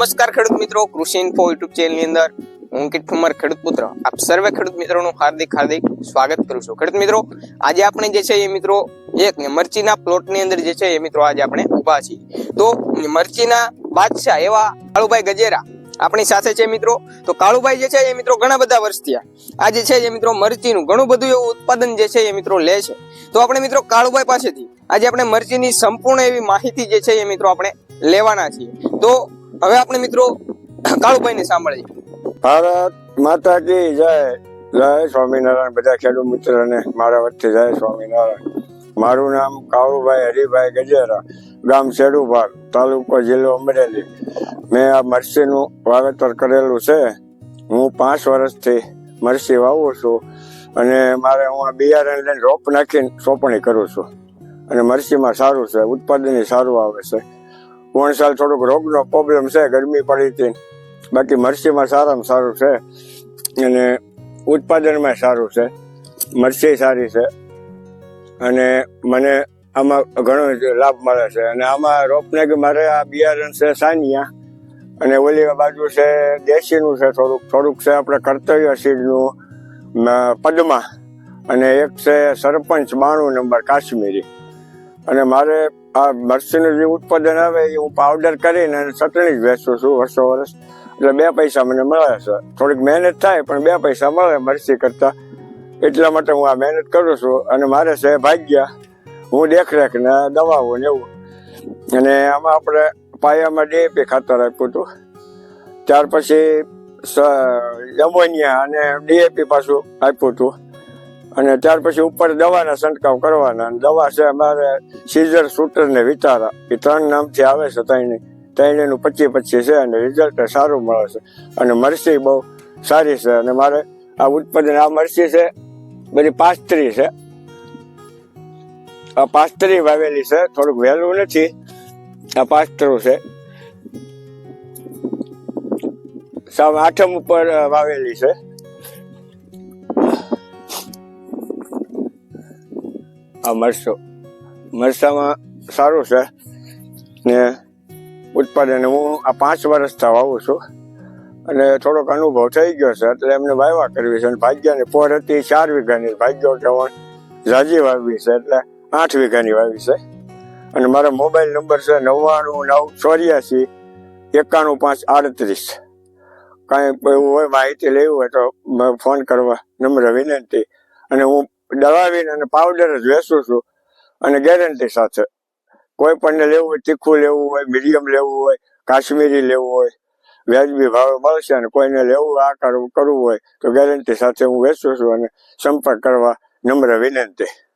નમસ્કાર ખેડૂત મિત્રો, કૃષિ ઇન્ફો યુટ્યુબ ચેનલની અંદર હું અંકિત ઠુમર ખેડૂત પુત્ર. આપ સર્વે ખેડૂત મિત્રોનું હાર્દિક હાર્દિક સ્વાગત કરું છું. ખેડૂત મિત્રો, આજે આપણે જે છે એ મિત્રો, એક મરચીના પ્લોટની અંદર જે છે એ મિત્રો આજે આપણે ઊભા છીએ. તો મરચીના બાદશાહ એવા કાળુભાઈ ગજેરા આપણી સાથે છે મિત્રો. તો કાળુભાઈ જે છે એ મિત્રો ઘણા બધા વર્ષ થયા. આ જે છે એ મિત્રો મરચીનું ઘણું બધું એવું ઉત્પાદન જે છે એ મિત્રો લે છે. તો આપણે મિત્રો કાળુભાઈ પાસેથી આજે આપણે મરચીની સંપૂર્ણ એવી માહિતી જે છે એ મિત્રો આપણે લેવાના છીએ. તો હવે આપણે મિત્રો કાળુભાઈને સાંભળીએ. ભારત માતા કી જય. જય સ્વામિનારાયણ. બધા ખેડૂત મિત્રોને મારા વચ્ચે જય સ્વામિનારાયણ. મારું નામ કાળુભાઈ હરિભાઈ ગજેરા, ગામ શેડુભાગ, તાલુકો જિલ્લો અમરેલી. મેં આ મરસીનું વાવેતર કરેલું છે. હું પાંચ વર્ષથી મરસી વાવું છું અને મારે હું આ બિયારણ લઈને રોપ નાખીને સોંપણી કરું છું. અને મરસીમાં સારું છે ઉત્પાદન સારું આવે છે. કોણ સાલ થોડુંક રોગનો પ્રોબ્લેમ છે, ગરમી પડી હતી. બાકી મરચીમાં સારામાં સારું છે. અને ઉત્પાદનમાં સારું છે. મરચી સારી છે. અને મને આમાં ઘણો લાભ મળે છે. અને આમાં રોપને કે મારે આ બિયારણ છે સાનિયા. અને ઓલી બાજુ છે દેશીનું છે થોડુંક. થોડુંક છે આપણે કર્તવ્ય સીડનું પદ્મા. અને એક છે સરપંચ બાણું નંબર કાશ્મીરી. અને મારે આ મરચીનું જે ઉત્પાદન આવે એ હું પાવડર કરીને અને ચટણી જ વેચું છું વર્ષો વર્ષ. એટલે બે પૈસા મને મળે છે. થોડીક મહેનત થાય, પણ બે પૈસા મળે મરચી કરતા. એટલા માટે હું આ મહેનત કરું છું અને મારે છે ભાગ્યા. હું દેખરેખ ને દવાઓ ને એવું. અને આમાં આપણે પાયામાં ડીએપી ખાતર આપ્યું હતું. ત્યાર પછી એમોનિયા અને ડીએપી પાછું આપ્યું હતું. અને ત્યાર પછી ઉપર દવાના છંટકાવ કરવાના. અને દવા છે અમારે સીઝર શૂટર ને વિચારા એ ત્રણ નામથી આવે છે ત્રણે ત્રણેયનું પચીસ પચીસ છે અને રિઝલ્ટ સારું મળે છે. અને મરસી બહુ સારી છે. અને મારે આ ઉત્પાદન આ મરસી છે, બધી પાસ્ત્રી છે. આ પાસ્ત્રી વાવેલી છે. થોડુંક વહેલું નથી. આ પાસ્તરું છે. સાવ આઠમ ઉપર વાવેલી છે. આ મરચો મરચામાં સારું છે. ને ઉત્પાદન, હું આ પાંચ વર્ષથી વાવું છું. અને થોડોક અનુભવ થઈ ગયો છે, એટલે એમને વાયવા કરવી છે અને ભાગ્યની પોર હતી, ચાર વીઘાની ભાગ્યો ત્રણ ઝાજી વાવી છે, એટલે આઠ વીઘાની વાવી છે. અને મારો મોબાઈલ નંબર છે નવ્વાણું નવ ચોર્યાસી એકાણું પાંચ આડત્રીસ. કાંઈ એવું હોય માહિતી લેવી હોય તો ફોન કરવા નમ્ર વિનંતી. અને હું દવાવીને અને પાવડર જ વેચું છું અને ગેરંટી સાથે. કોઈ પણને લેવું હોય, તીખું લેવું હોય મીડિયમ લેવું હોય, કાશ્મીરી લેવું હોય, વ્યાજબી ભાવે મળશે અને કોઈને લેવું, આ કરવું કરવું હોય, તો ગેરંટી સાથે હું વેચું છું અને સંપર્ક કરવા નમ્ર વિનંતી.